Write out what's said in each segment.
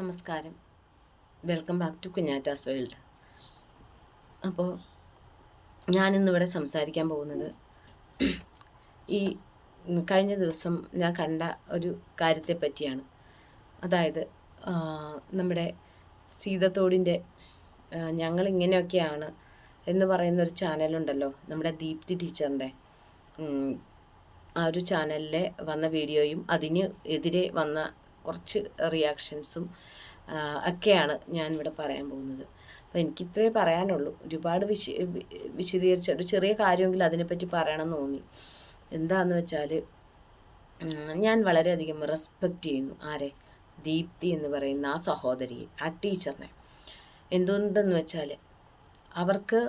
നമസ്കാരം. Welcome back to കുഞ്ഞാറ്റാസ് world അപ്പോൾ ഞാനിന്നിവിടെ സംസാരിക്കാൻ പോകുന്നത് ഈ കഴിഞ്ഞ ദിവസം ഞാൻ കണ്ട ഒരു കാര്യത്തെ പറ്റിയാണ്. അതായത് നമ്മുടെ സീതത്തോടിന്റെ ഞങ്ങളിങ്ങനെയൊക്കെയാണ് എന്ന് പറയുന്ന ഒരു ചാനലുണ്ടല്ലോ നമ്മുടെ ദീപ്തി ടീച്ചറിന്റെ. ആ ഒരു ചാനലിലെ വന്ന വീഡിയോയും അതിന് എതിരെ വന്ന കുറച്ച് റിയാക്ഷൻസും ഒക്കെയാണ് ഞാനിവിടെ പറയാൻ പോകുന്നത്. അപ്പോൾ എനിക്കിത്രേ പറയാനുള്ളൂ. ഒരുപാട് വിശ വിശദീകരിച്ച ഒരു ചെറിയ കാര്യമെങ്കിലും അതിനെപ്പറ്റി പറയണമെന്ന് തോന്നി. എന്താണെന്ന് വെച്ചാൽ ഞാൻ വളരെയധികം റെസ്പെക്റ്റ് ചെയ്യുന്നു. ആരെ? ദീപ്തി എന്ന് പറയുന്ന ആ സഹോദരിയെ ആ ടീച്ചറിനെ. എന്തുകൊണ്ടെന്ന് വെച്ചാൽ അവർക്ക്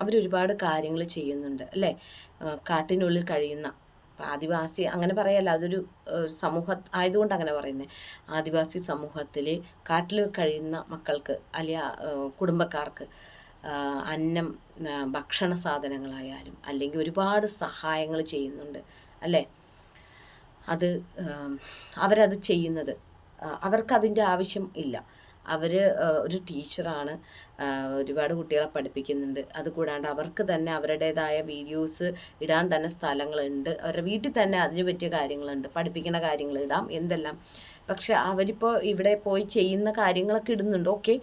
അവരൊരുപാട് കാര്യങ്ങൾ ചെയ്യുന്നുണ്ട് അല്ലേ? കാട്ടിനുള്ളിൽ കഴിയുന്ന ആദിവാസി അങ്ങനെ പറയല്ല അതൊരു സമൂഹ ആയതുകൊണ്ട് അങ്ങനെ പറയുന്നത് ആദിവാസി സമൂഹത്തിൽ കാട്ടിൽ കഴിയുന്ന മക്കൾക്ക് അല്ലെ കുടുംബക്കാർക്ക് അന്നം ഭക്ഷണ സാധനങ്ങളായാലും അല്ലെങ്കിൽ ഒരുപാട് സഹായങ്ങൾ ചെയ്യുന്നുണ്ട് അല്ലേ? അത് അവരത് ചെയ്യുന്നത് അവർക്ക് അവർക്കതിന്റെ ആവശ്യം ഇല്ല. അവർ ഒരു ടീച്ചറാണ്. ഒരുപാട് കുട്ടികളെ പഠിപ്പിക്കുന്നുണ്ട്. അതുകൂടാണ്ട് അവർക്ക് തന്നെ അവരുടേതായ വീഡിയോസ് ഇടാൻ തന്നെ സ്ഥലങ്ങളുണ്ട്. അവരുടെ വീട്ടിൽ തന്നെ അതിന് പറ്റിയ കാര്യങ്ങളുണ്ട്. പഠിപ്പിക്കുന്ന കാര്യങ്ങൾ ഇടാം എന്തെല്ലാം. പക്ഷെ അവരിപ്പോൾ ഇവിടെ പോയി ചെയ്യുന്ന കാര്യങ്ങളൊക്കെ ഇടുന്നുണ്ട്. ഓക്കെ.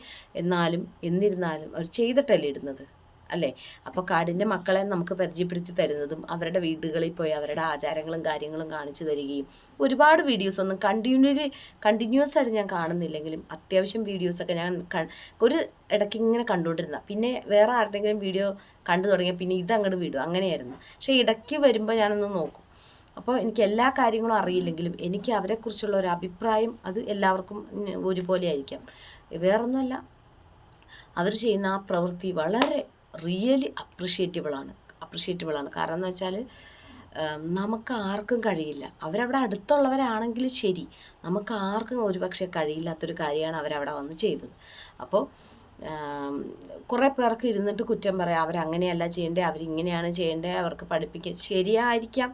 എന്നാലും എന്നിരുന്നാലും അവർ ചെയ്തിട്ടല്ലേ ഇടുന്നത്? അല്ലേ? അപ്പോൾ കാടിന്റെ മക്കളെ നമുക്ക് പരിചയപ്പെടുത്തി തരുന്നതും അവരുടെ വീടുകളിൽ പോയി അവരുടെ ആചാരങ്ങളും കാര്യങ്ങളും കാണിച്ചു തരികയും ഒരുപാട് വീഡിയോസ് ഒന്നും കണ്ടിന്യൂലി കണ്ടിന്യൂസ് ആയിട്ട് ഞാൻ കാണുന്നില്ലെങ്കിലും അത്യാവശ്യം വീഡിയോസൊക്കെ ഞാൻ ഒരു ഇടയ്ക്ക് ഇങ്ങനെ കണ്ടുകൊണ്ടിരുന്ന. പിന്നെ വേറെ ആരുടെങ്കിലും വീഡിയോ കണ്ടു തുടങ്ങിയ പിന്നെ ഇത് അങ്ങോട്ട് വിടും. അങ്ങനെയായിരുന്നു. പക്ഷേ ഇടയ്ക്ക് വരുമ്പോൾ ഞാനൊന്ന് നോക്കും. അപ്പോൾ എനിക്ക് എല്ലാ കാര്യങ്ങളും അറിയില്ലെങ്കിലും എനിക്ക് അവരെക്കുറിച്ചുള്ള ഒരു അഭിപ്രായം അത് എല്ലാവർക്കും ഒരുപോലെ ആയിരിക്കാം. വേറൊന്നുമല്ല. അവർ ചെയ്യുന്ന ആ പ്രവൃത്തി വളരെ റിയലി അപ്രിഷിയേറ്റബിളാണ് അപ്രിഷിയേറ്റബിളാണ് കാരണം എന്ന് വെച്ചാൽ നമുക്ക് ആർക്കും കഴിയില്ല. അവരവിടെ അടുത്തുള്ളവരാണെങ്കിൽ ശരി. നമുക്ക് ആർക്കും ഒരുപക്ഷെ കഴിയില്ലാത്തൊരു കാര്യമാണ് അവരവിടെ വന്ന് ചെയ്തത്. അപ്പോൾ കുറേ പേർക്ക് ഇരുന്നിട്ട് കുറ്റം പറയാം. അവരങ്ങനെയല്ല ചെയ്യേണ്ടത് അവരിങ്ങനെയാണ് ചെയ്യേണ്ടത് അവർക്ക് പഠിപ്പിക്കുക ശരിയായിരിക്കാം.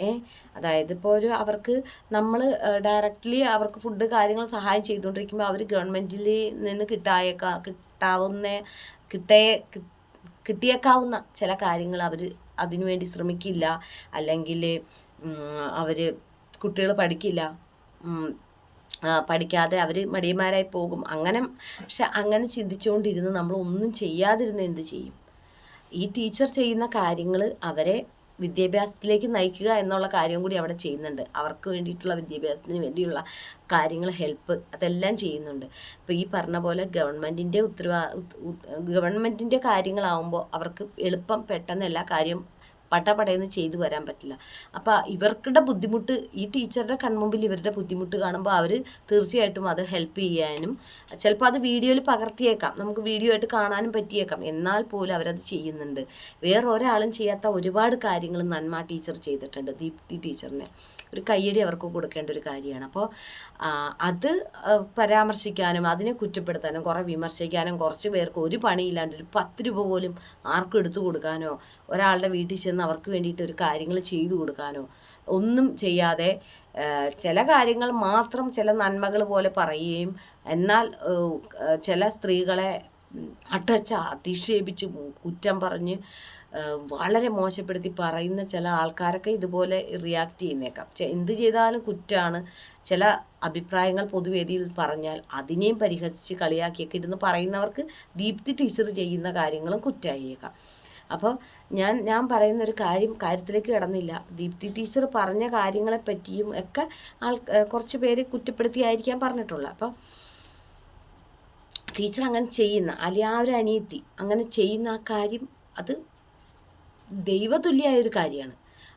ഏ അതായത് ഇപ്പോൾ ഒരു അവർക്ക് നമ്മൾ ഡയറക്റ്റ്ലി അവർക്ക് ഫുഡ് കാര്യങ്ങൾ സഹായം ചെയ്തുകൊണ്ടിരിക്കുമ്പോൾ അവർ ഗവൺമെന്റിൽ നിന്ന് കിട്ടായേക്കാ കിട്ടാവുന്ന കിട്ടേ കിട്ടിയേക്കാവുന്ന ചില കാര്യങ്ങൾ അവർ അതിനുവേണ്ടി ശ്രമിക്കില്ല. അല്ലെങ്കിൽ അവർ കുട്ടികൾ പഠിക്കില്ല. പഠിക്കാതെ അവർ മടിയന്മാരായി പോകും. അങ്ങനെ പക്ഷെ അങ്ങനെ ചിന്തിച്ചുകൊണ്ടിരുന്ന് നമ്മൾ ഒന്നും ചെയ്യാതിരുന്ന് എന്ത് ചെയ്യും? ഈ ടീച്ചർ ചെയ്യുന്ന കാര്യങ്ങൾ അവരെ വിദ്യാഭ്യാസത്തിലേക്ക് നയിക്കുക എന്നുള്ള കാര്യം കൂടി അവിടെ ചെയ്യുന്നുണ്ട്. അവർക്ക് വേണ്ടിയിട്ടുള്ള വിദ്യാഭ്യാസത്തിന് വേണ്ടിയുള്ള കാര്യങ്ങൾ ഹെൽപ്പ് അതെല്ലാം ചെയ്യുന്നുണ്ട്. അപ്പോൾ ഈ പറഞ്ഞ പോലെ ഗവൺമെന്റിന്റെ ഉത്തരവാ ഗവൺമെന്റിന്റെ കാര്യങ്ങളാവുമ്പോൾ അവർക്ക് എളുപ്പം പെട്ടെന്ന് എല്ലാ കാര്യം പട്ടപടയെന്ന് ചെയ്തു വരാൻ പറ്റില്ല. അപ്പോൾ ഇവർക്കുടെ ബുദ്ധിമുട്ട് ഈ ടീച്ചറുടെ കൺമുമ്പിൽ ഇവരുടെ ബുദ്ധിമുട്ട് കാണുമ്പോൾ അവർ തീർച്ചയായിട്ടും അത് ഹെൽപ്പ് ചെയ്യാനും ചിലപ്പോൾ അത് വീഡിയോയിൽ പകർത്തിയേക്കാം നമുക്ക് വീഡിയോ ആയിട്ട് കാണാനും പറ്റിയേക്കാം. എന്നാൽ പോലും അവരത് ചെയ്യുന്നുണ്ട്. വേറെ ഒരാളും ചെയ്യാത്ത ഒരുപാട് കാര്യങ്ങൾ നന്മ ടീച്ചർ ചെയ്തിട്ടുണ്ട് ദീപ്തി ടീച്ചറിനെ. ഒരു കയ്യടി അവർക്ക് കൊടുക്കേണ്ട ഒരു കാര്യമാണ്. അപ്പോൾ അത് പരാമർശിക്കാനും അതിനെ കുറ്റപ്പെടുത്താനും കുറേ വിമർശിക്കാനും കുറച്ച് പേർക്ക് ഒരു പണിയില്ലാണ്ട് ഒരു പത്ത് രൂപ പോലും ആർക്കും എടുത്തു കൊടുക്കാനോ ഒരാളുടെ വീട്ടിൽ ചെന്ന് അവർക്ക് വേണ്ടിയിട്ട് ഒരു കാര്യങ്ങൾ ചെയ്തു കൊടുക്കാനോ ഒന്നും ചെയ്യാതെ ചില കാര്യങ്ങൾ മാത്രം ചില നന്മകൾ പോലെ പറയുകയും എന്നാൽ ചില സ്ത്രീകളെ അടച്ച അധിക്ഷേപിച്ച് കുറ്റം പറഞ്ഞ് വളരെ മോശപ്പെടുത്തി പറയുന്ന ചില ആൾക്കാരൊക്കെ ഇതുപോലെ റിയാക്ട് ചെയ്യുന്നേക്കാം. എന്ത് ചെയ്താലും കുറ്റമാണ് ചില അഭിപ്രായങ്ങൾ പൊതുവേദിയിൽ പറഞ്ഞാൽ അതിനെയും പരിഹസിച്ച് കളിയാക്കിയൊക്കെ ഇരുന്ന് പറയുന്നവർക്ക് ദീപ്തി ടീച്ചർ ചെയ്യുന്ന കാര്യങ്ങളും കുറ്റമായേക്കാം അപ്പോൾ ഞാൻ ഞാൻ പറയുന്ന ഒരു കാര്യം കാര്യത്തിലേക്ക് കിടന്നില്ല. ദീപ്തി ടീച്ചർ പറഞ്ഞ കാര്യങ്ങളെ പറ്റിയും ഒക്കെ ആൾ കുറച്ച് പേര് കുറ്റപ്പെടുത്തിയായിരിക്കാൻ പറഞ്ഞിട്ടുള്ളത് അപ്പോൾ ടീച്ചർ അങ്ങനെ ചെയ്യുന്ന അല്ലെങ്കിൽ ആ ഒരു അനിയത്തി അങ്ങനെ ചെയ്യുന്ന ആ കാര്യം അത് ദൈവതുല്യമായ ഒരു കാര്യമാണ്.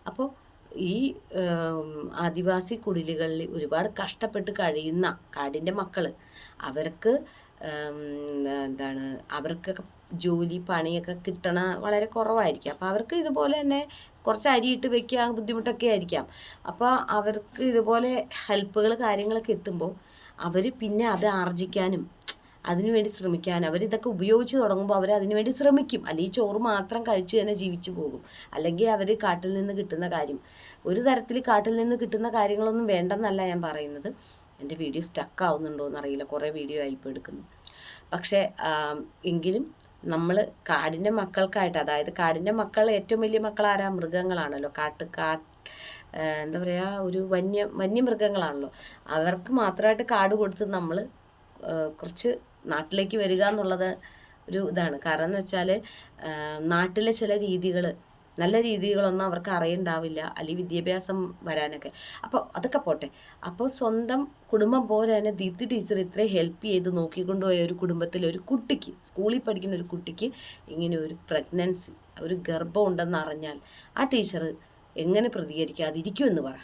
അപ്പോൾ ഈ ആദിവാസി കുടിലുകളിൽ ഒരുപാട് കഷ്ടപ്പെട്ട് കഴിയുന്ന കാടിന്റെ മക്കൾ അവർക്ക് എന്താണ് അവർക്ക് ജോലി പണിയൊക്കെ കിട്ടണ വളരെ കുറവായിരിക്കും. അപ്പോൾ അവർക്ക് ഇതുപോലെ തന്നെ കുറച്ച് അരിയിട്ട് വെക്കാൻ ബുദ്ധിമുട്ടൊക്കെ ആയിരിക്കാം. അപ്പോൾ അവർക്ക് ഇതുപോലെ ഹെൽപ്പുകൾ കാര്യങ്ങളൊക്കെ എത്തുമ്പോൾ അവർ പിന്നെ അത് ആർജിക്കാനും അതിനുവേണ്ടി ശ്രമിക്കാൻ അവരിതൊക്കെ ഉപയോഗിച്ച് തുടങ്ങുമ്പോൾ അവർ അതിനുവേണ്ടി ശ്രമിക്കും. അല്ലെങ്കിൽ ചോറ് മാത്രം കഴിച്ച് തന്നെ ജീവിച്ചു പോകും. അല്ലെങ്കിൽ അവർ കാട്ടിൽ നിന്ന് കിട്ടുന്ന കാര്യം. ഒരു തരത്തിൽ കാട്ടിൽ നിന്ന് കിട്ടുന്ന കാര്യങ്ങളൊന്നും വേണ്ടെന്നല്ല ഞാൻ പറയുന്നത്. എന്റെ വീഡിയോ സ്റ്റക്ക് ആവുന്നുണ്ടോ എന്നറിയില്ല കുറേ വീഡിയോ ആയിപ്പോൾ എടുക്കുന്നു. പക്ഷേ എങ്കിലും നമ്മൾ കാടിന്റെ മക്കൾക്കായിട്ട് അതായത് കാടിന്റെ മക്കൾ ഏറ്റവും വലിയ മക്കൾ ആരാ മൃഗങ്ങളാണല്ലോ. കാട്ട് കാ എന്താ പറയുക ഒരു വന്യ വന്യമൃഗങ്ങളാണല്ലോ. അവർക്ക് മാത്രമായിട്ട് കാട് കൊടുത്ത് നമ്മൾ കുറച്ച് നാട്ടിലേക്ക് വരിക എന്നുള്ളത് ഒരു ഇതാണ്. കാരണം എന്ന് വെച്ചാൽ നാട്ടിലെ ചില രീതികൾ നല്ല രീതികളൊന്നും അവർക്ക് അറിയണ്ടാവില്ല. അല്ലെങ്കിൽ വിദ്യാഭ്യാസം വരാനൊക്കെ. അപ്പോൾ അതൊക്കെ പോട്ടെ. അപ്പോൾ സ്വന്തം കുടുംബം പോലെ തന്നെ ദീപ്തി ടീച്ചർ ഇത്രയും ഹെൽപ്പ് ചെയ്ത് നോക്കിക്കൊണ്ടുപോയ ഒരു കുടുംബത്തിലെ ഒരു കുട്ടിക്ക് സ്കൂളിൽ പഠിക്കുന്ന ഒരു കുട്ടിക്ക് ഇങ്ങനെ ഒരു പ്രഗ്നൻസി ഒരു ഗർഭം ഉണ്ടെന്ന് അറിഞ്ഞാൽ ആ ടീച്ചർ എങ്ങനെ പ്രതികരിക്കാതിരിക്കുമെന്ന് പറ.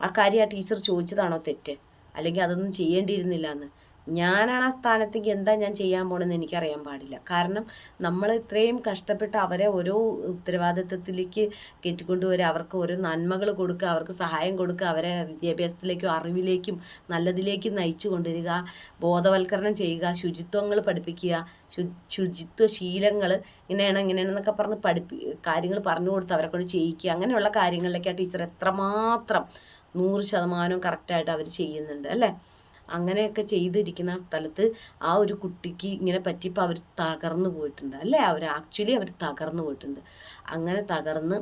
ആ കാര്യം ആ ടീച്ചർ ചോദിച്ചതാണോ തെറ്റ്? അല്ലെങ്കിൽ അതൊന്നും ചെയ്യേണ്ടിയിരുന്നില്ല എന്ന്? ഞാനാണ് ആ സ്ഥാനത്തേക്ക് എന്താ ഞാൻ ചെയ്യാൻ പോണെന്ന് എനിക്കറിയാൻ പാടില്ല. കാരണം നമ്മൾ ഇത്രയും കഷ്ടപ്പെട്ട് അവരെ ഓരോ ഉത്തരവാദിത്വത്തിലേക്ക് കയറ്റിക്കൊണ്ടുവരിക അവർക്ക് ഓരോ നന്മകൾ കൊടുക്കുക അവർക്ക് സഹായം കൊടുക്കുക അവരെ വിദ്യാഭ്യാസത്തിലേക്കും അറിവിലേക്കും നല്ലതിലേക്കും നയിച്ചു കൊണ്ടുവരിക ബോധവൽക്കരണം ചെയ്യുക ശുചിത്വങ്ങൾ പഠിപ്പിക്കുക ശുചിത്വ ശീലങ്ങൾ ഇങ്ങനെയാണ് ഇങ്ങനെയാണെന്നൊക്കെ പറഞ്ഞ് പഠിപ്പി കാര്യങ്ങൾ പറഞ്ഞു കൊടുത്ത് അവരെ കൊണ്ട് ചെയ്യിക്കുക. അങ്ങനെയുള്ള കാര്യങ്ങളിലേക്കാണ് ആ ടീച്ചർ എത്രമാത്രം നൂറ് ശതമാനവും കറക്റ്റായിട്ട് അവർ ചെയ്യുന്നുണ്ട് അല്ലേ? അങ്ങനെയൊക്കെ ചെയ്തിരിക്കുന്ന സ്ഥലത്ത് ആ ഒരു കുട്ടിക്ക് ഇങ്ങനെ പറ്റിയപ്പോൾ അവർ തകർന്നു പോയിട്ടുണ്ട്. അല്ലേ? അവർ ആക്ച്വലി അവർ തകർന്നു പോയിട്ടുണ്ട്. അങ്ങനെ തകർന്ന്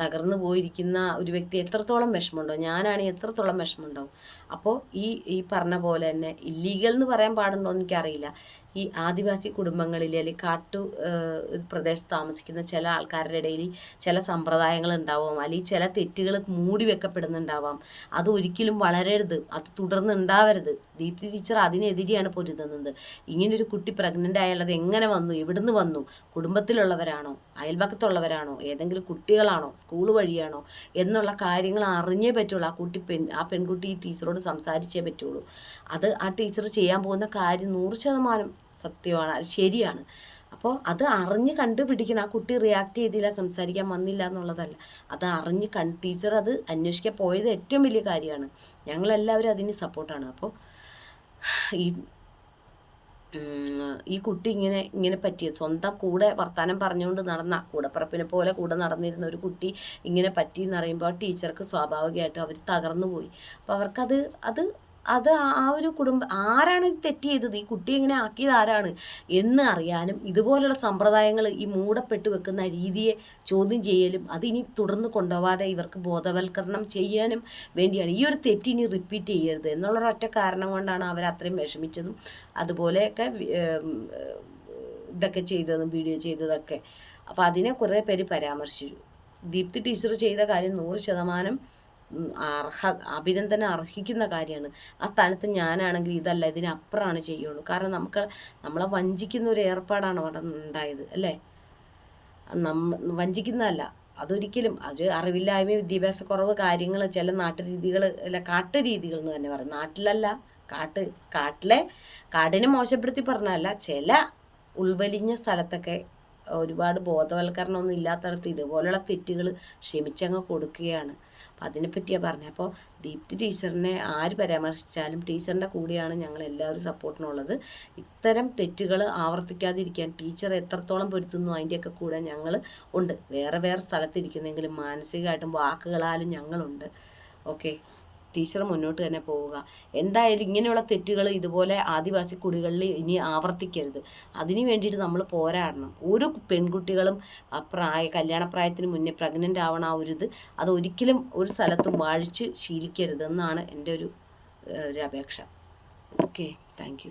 തകർന്നു പോയിരിക്കുന്ന ഒരു വ്യക്തി എത്രത്തോളം വിഷമമുണ്ടോ? ഞാനാണെങ്കിൽ എത്രത്തോളം വിഷമമുണ്ടാവും? അപ്പോൾ ഈ ഈ പറഞ്ഞ പോലെ തന്നെ ഇല്ലീഗൽ എന്ന് പറയാൻ പാടുണ്ടോ എന്ന് എനിക്കറിയില്ല. ഈ ആദിവാസി കുടുംബങ്ങളിൽ അല്ലെങ്കിൽ കാട്ടു പ്രദേശത്ത് താമസിക്കുന്ന ചില ആൾക്കാരുടെ ഇടയിൽ ചില സമ്പ്രദായങ്ങൾ ഉണ്ടാവാം അല്ലെങ്കിൽ ചില തെറ്റുകൾ മൂടി വെക്കപ്പെടുന്നുണ്ടാവാം. അത് ഒരിക്കലും വളരരുത്. അത് തുടർന്നുണ്ടാവരുത്. ദീപ്തി ടീച്ചർ അതിനെതിരെയാണ് പൊരുതുന്നത്. ഇങ്ങനൊരു കുട്ടി പ്രഗ്നന്റ് ആയുള്ളത് എങ്ങനെ വന്നു? എവിടുന്ന് വന്നു? കുടുംബത്തിലുള്ളവരാണോ? അയൽവക്കത്തുള്ളവരാണോ ഏതെങ്കിലും കുട്ടികളാണോ? സ്കൂൾ വഴിയാണോ? എന്നുള്ള കാര്യങ്ങൾ അറിഞ്ഞേ പറ്റുള്ളൂ. ആ കുട്ടി പെൺ ആ പെൺകുട്ടി ഈ ടീച്ചറോട് സംസാരിച്ചേ പറ്റുള്ളൂ. അത് ആ ടീച്ചർ ചെയ്യാൻ പോകുന്ന കാര്യം നൂറ് ശതമാനം സത്യമാണ് അത് ശരിയാണ്. അപ്പോൾ അത് അറിഞ്ഞ് കണ്ടുപിടിക്കണം. ആ കുട്ടി റിയാക്ട് ചെയ്തില്ല സംസാരിക്കാൻ വന്നില്ല എന്നുള്ളതല്ല. അത് അറിഞ്ഞ് കൺ ടീച്ചർ അത് അന്വേഷിക്കാൻ പോയത് ഏറ്റവും വലിയ കാര്യമാണ്. ഞങ്ങളെല്ലാവരും അതിന് സപ്പോർട്ടാണ് അപ്പോൾ ഈ ഈ കുട്ടി ഇങ്ങനെ ഇങ്ങനെ പറ്റിയത് സ്വന്തം കൂടെ വർത്താനം പറഞ്ഞുകൊണ്ട് നടന്ന കൂടപ്പറപ്പിനെ പോലെ കൂടെ നടന്നിരുന്ന ഒരു കുട്ടി ഇങ്ങനെ പറ്റി എന്ന് പറയുമ്പോൾ ടീച്ചർക്ക് സ്വാഭാവികമായിട്ടും അവർ തകർന്നു പോയി. അപ്പോൾ അവർക്കത് അത് അത് ആ- ഒരു കുടുംബം ആരാണ് തെറ്റ് ചെയ്തത്? ഈ കുട്ടി എങ്ങനെ ആക്കിയത്? ആരാണ്? എന്ന് അറിയാനും ഇതുപോലുള്ള സമ്പ്രദായങ്ങൾ ഈ മൂടപ്പെട്ട് വെക്കുന്ന രീതിയെ ചോദ്യം ചെയ്യലും അത് ഇനി തുടർന്ന് കൊണ്ടുപോവാതെ ഇവർക്ക് ബോധവൽക്കരണം ചെയ്യാനും വേണ്ടിയാണ്. ഈ ഒരു തെറ്റ് ഇനി റിപ്പീറ്റ് ചെയ്യരുത് എന്നുള്ള ഒറ്റ കാരണം കൊണ്ടാണ് അവർ അത്രയും വിഷമിച്ചതും. അതുപോലെയൊക്കെ ഇതൊക്കെ ചെയ്തതും വീഡിയോ ചെയ്തതൊക്കെ. അപ്പോൾ അതിനെ കുറേ പേര് പരാമർശിച്ചു. ദീപ്തി ടീച്ചർ ചെയ്ത കാര്യം നൂറ് ശതമാനം അർഹ അഭിനന്ദനം അർഹിക്കുന്ന കാര്യമാണ്. ആ സ്ഥാനത്ത് ഞാനാണെങ്കിൽ ഇതല്ല ഇതിനപ്പുറമാണ് ചെയ്യുള്ളൂ. കാരണം നമുക്ക് നമ്മളെ വഞ്ചിക്കുന്ന ഒരു ഏർപ്പാടാണ് അവിടെ ഉണ്ടായത് അല്ലേ? നമ്മ വഞ്ചിക്കുന്നതല്ല. അതൊരിക്കലും അത് അറിവില്ലായ്മ വിദ്യാഭ്യാസക്കുറവ് കാര്യങ്ങൾ ചില നാട്ടുരീതികൾ അല്ല കാട്ടുരീതികൾ എന്ന് തന്നെ പറയും. നാട്ടിലല്ല കാട്ട് കാട്ടിലെ കാടിനെ മോശപ്പെടുത്തി പറഞ്ഞല്ല ചില ഉൾവലിഞ്ഞ സ്ഥലത്തൊക്കെ ഒരുപാട് ബോധവൽക്കരണമൊന്നും ഇല്ലാത്തടത്ത് ഇതുപോലുള്ള തെറ്റുകൾ ക്ഷമിച്ചങ്ങ് കൊടുക്കുകയാണ്. അപ്പം അതിനെപ്പറ്റിയാണ് പറഞ്ഞത് അപ്പോൾ ദീപ്തി ടീച്ചറിനെ ആര് പരാമർശിച്ചാലും ടീച്ചറിന്റെ കൂടെയാണ് ഞങ്ങൾ എല്ലാവരും സപ്പോർട്ടിനുള്ളത്. ഇത്തരം തെറ്റുകൾ ആവർത്തിക്കാതിരിക്കാൻ ടീച്ചർ എത്രത്തോളം പൊരുത്തുന്നു അതിന്റെയൊക്കെ കൂടെ ഞങ്ങൾ ഉണ്ട്. വേറെ വേറെ സ്ഥലത്തിരിക്കുന്നെങ്കിലും മാനസികമായിട്ടും വാക്കുകളാലും ഞങ്ങളുണ്ട്. ഓക്കെ. ടീച്ചർ മുന്നോട്ട് തന്നെ പോവുക. എന്തായാലും ഇങ്ങനെയുള്ള തെറ്റുകൾ ഇതുപോലെ ആദിവാസി കുടികളിൽ ഇനി ആവർത്തിക്കരുത്. അതിന് വേണ്ടിയിട്ട് നമ്മൾ പോരാടണം. ഓരോ പെൺകുട്ടികളും ആ പ്രായ കല്യാണപ്രായത്തിന് മുന്നേ പ്രഗ്നന്റ് ആവണ ആ ഒരു ഇത് അത് ഒരിക്കലും ഒരു സ്ഥലത്തും വാഴിച്ച് ശീലിക്കരുതെന്നാണ് എന്റെ ഒരു ഒരു അപേക്ഷ. Okay thank